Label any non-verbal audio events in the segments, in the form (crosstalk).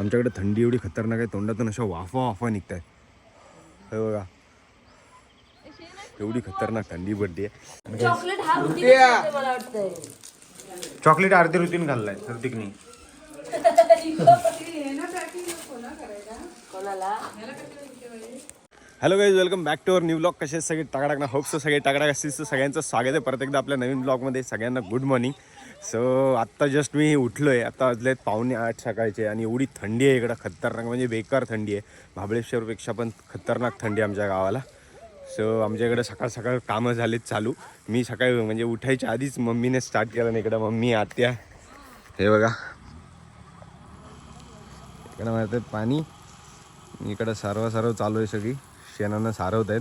आमच्याकडे थंडी एवढी खतरनाक आहे तोंडातून अशा वाफा वाफा निघत आहेत हे बघा. एवढी खतरनाक थंडी पडली आहे. चॉकलेट हा ऋतिक खाते मला वाटतंय. चॉकलेट अर्धी रुतीन घाललाय ऋतिकनी कोणाला? Hello guys welcome back to our new vlog कसे सगळे टाकडाक ना होप्स सगळे टाकडाक असतील. तर सगळ्यांचं स्वागत आहे परत एकदा आपल्या नवीन ब्लॉगमध्ये सगळ्यांना गुड मॉर्निंग सो आत्ता जस्ट मी उठलो आहे आता वाजले आहेत पाहुणे आठ सकाळचे आणि एवढी थंडी आहे इकडं. खतरनाक म्हणजे बेकार थंडी आहे. महाबळेश्वरपेक्षा पण खतरनाक थंडी आहे आमच्या गावाला. सो आमच्या इकडं सकाळ सकाळ कामं झालेत चालू. मी सकाळी म्हणजे उठायच्या आधीच मम्मीने स्टार्ट केलं ना इकडं मम्मी आत्या. हे बघा. इकडं मारतात पाणी. इकडं सर्व सर्व चालू आहे सगळी. शेणानं सारवत आहेत.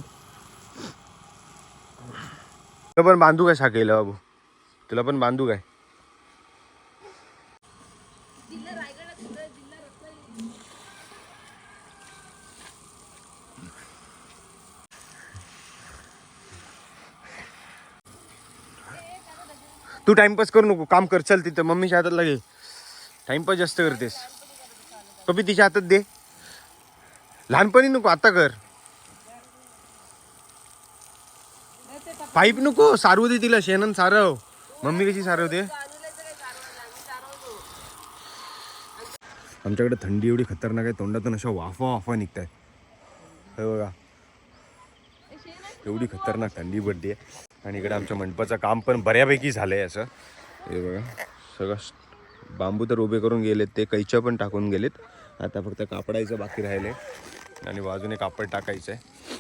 तुला पण बांधू काय साकेला बाबू? तुला पण बांधू काय? तू टाइमपास करू नको काम कर चल तिथं मम्मीच्या हातात लागे टाइमपास जास्त करतेस. पप्पी तिच्या हातात दे. लहानपणी नको आता कर. पाईप नको सारू दे तिला शेणन सारव. मम्मी कशी सारवते? आमच्याकडे थंडी एवढी खतरनाक आहे तोंडातून अशा वाफा वाफा निघत आहेत हे बघा. एवढी खतरनाक थंडी पडली आहे आणि इकडे आमच्या मंडपाचं काम पण बऱ्यापैकी झालं आहे असं. हे बघा. सगळं बांबू तर उभे करून गेलेत ते कैच्या पण टाकून गेलेत. आता फक्त कापडायचं बाकी राहिले आणि बाजूने कापड टाकायचं आहे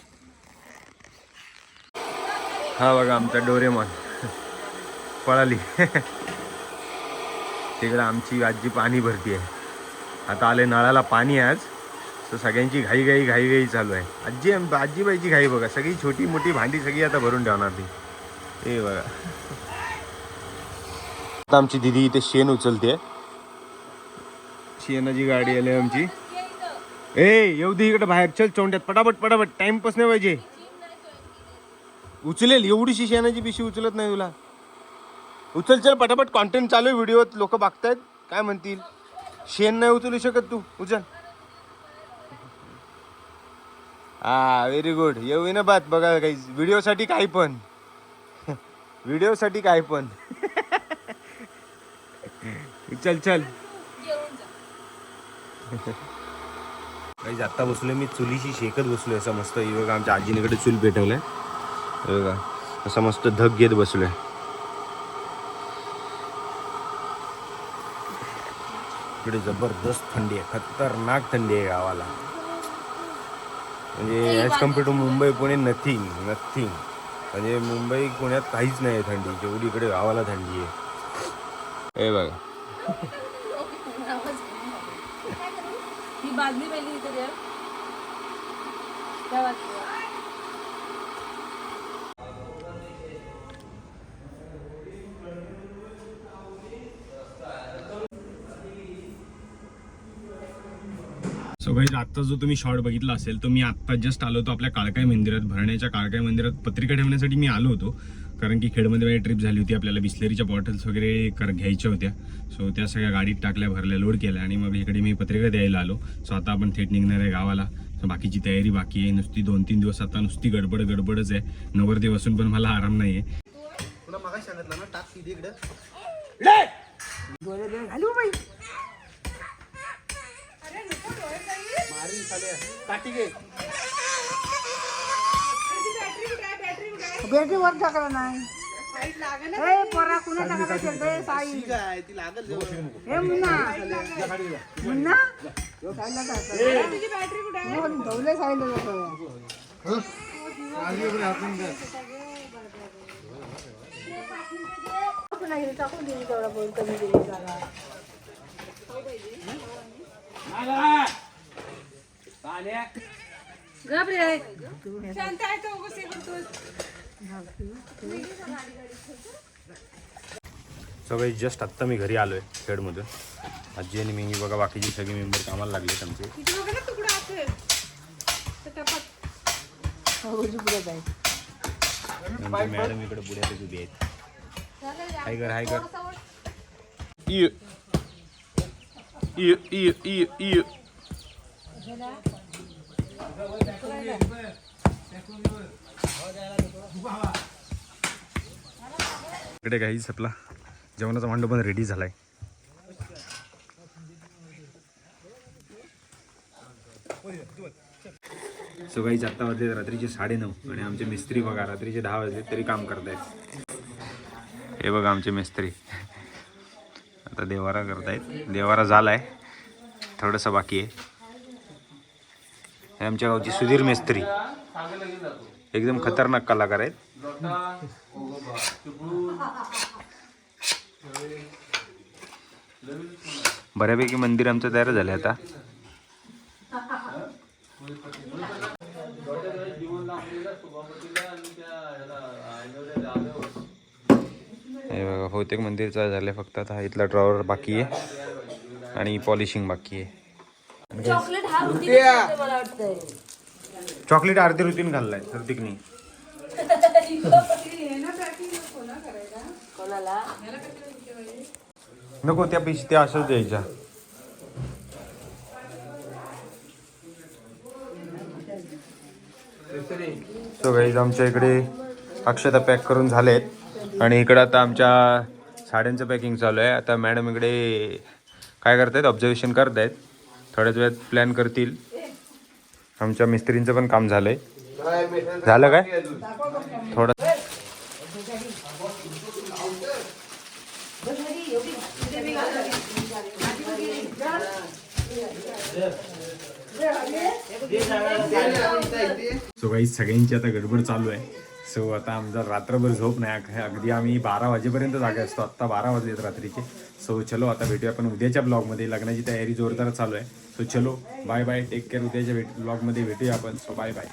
हा बघा आमचा डोरेमॉन. पळाली. तिकडं आमची आजी पाणी भरती आहे. आता आले नळाला पाणी आज. तर सगळ्यांची घाई घाई घाई घाई चालू आहे. आजी आजीबाईची घाई बघा. सगळी छोटी मोठी भांडी सगळी आता भरून ठेवणार ती. हे बघा. आता आमची दिदी इथे शेण उचलते. शेणाची गाडी आली आमची. ए येऊ दे इकडे बाहेर. चल चोंड्यात पटापट पटापट. टाइमपास नाही पाहिजे. उचलेल एवढीशी शेणाची पिशी उचलत नाही तुला. उचल चल पटापट कॉन्टेंट चालू आहे व्हिडिओत लोक बघतायत. काय म्हणतील? शेण नाही उचलू शकत तू. उचल. हा व्हेरी गुड येऊ ना बात बघा काही. व्हिडिओसाठी काय पण. (laughs) व्हिडिओसाठी काय पण. (laughs) चल चल. (laughs) काही आत्ता बसलोय मी चुलीशी शेकत बसलोय असं मस्त. हे बघा आमच्या आजीनेकडे चूल पेटवलंय. बघा. असं मस्त धग घेत बसलोय. इकडे जबरदस्त थंडी आहे. खतरनाक थंडी आहे गावाला. म्हणजे as compared to Mumbai Pune nothing nothing म्हणजे मुंबई पुण्यात काहीच नाही आहे थंडी. जेवढी इकडे गावाला थंडी आहे. हे बघा. बादली सो गाईज आत्ता जो तुम्ही शॉर्ट बघितला असेल तो मी आत्ता जस्ट आलो होतो आपल्या काळकाई मंदिरात भरण्याच्या काळकाई मंदिरात. पत्रिका ठेवण्यासाठी मी आलो होतो कारण की खेडमध्ये वेळी ट्रिप झाली होती आपल्याला बिस्लेरीच्या बॉटल्स वगैरे कर घ्यायच्या होत्या. सो त्या सगळ्या गाडीत टाकल्या भरल्या लोड केल्या आणि मग इकडे मी पत्रिका द्यायला आलो. सो आता आपण थेट निघणार आहे गावाला. सो बाकीची तयारी बाकी आहे. नुसती दोन तीन दिवस आता नुसती गडबड गडबडच आहे. नवरदेव असून पण मला आराम नाही आहे बॅटरी वर टाकला नाही ए, पोरा कुणा टाकायला खेळतोय साई हे मुन्ना मुन्ना साईला टाकला. हो, धवले साईला जातो. टाकून नाही, टाकून दिली तेवढा बोल कमी दिली जागा. गप रे. सो काही जस्ट आत्ता मी घरी आलो आहे खेडमधून. आजी आणि मी बघा बाकीची सगळी मेंबर कामाला आमचे. आहे. आमची मॅडम इकडे पुढे उभी आहेत. हाय कर हाय कर. इय इय इय इय इय. इकडे काहीच आपला जेवणाचा मांडव पण रेडी झालाय. सो काही आत्ता वाजले रात्रीचे साडेनऊ. आणि आमचे मिस्त्री बघा रात्रीचे दहा वाजले तरी काम करतायत. हे बघा आमचे मिस्त्री. आता देवारा करतायत. देवारा झालाय. थोडंसं बाकी आहे. हे आमच्या गावची सुधीर मेस्त्री. एकदम खतरनाक कलाकार आहेत. बऱ्यापैकी मंदिर आमचं तयार झालं आता. हे बघा बहुतेक मंदिरचं झालं फक्त आता. इथला ड्रॉवर बाकी आहे. आणि पॉलिशिंग बाकी आहे. चॉकलेट हा रुटीन मला वाटतंय. चॉकलेट अर्धी रुतीन घाललाय कोणाला? नको त्या पैसे त्या असंच द्यायच्या. सो गाईज आमच्या इकडे अक्षता पॅक करून झालेत. आणि इकडं आता आमच्या साड्यांचं पॅकिंग चालू आहे. आता मॅडम इकडे काय करतायत? ऑब्झर्वेशन करतायत. थोड्याच वेळात प्लॅन करतील. आमच्या मिस्त्रींचं पण काम झालंय. झालं काय? थोडं. सो काही सगळ्यांची आता गडबड चालू आहे. सो आता आमचा रात्रभर झोप नाही. अगदी आम्ही बारा वाजेपर्यंत जागे असतो. आत्ता बारा वाजलेत रात्रीचे. सो चलो आता भेटूया आपण उद्याच्या ब्लॉगमध्ये. लग्नाची तयारी जोरदार चालू आहे. सो चलो बाय बाय टेक केअर उद्याच्या भेट ब्लॉगमध्ये भेटूया आपण. So bye bye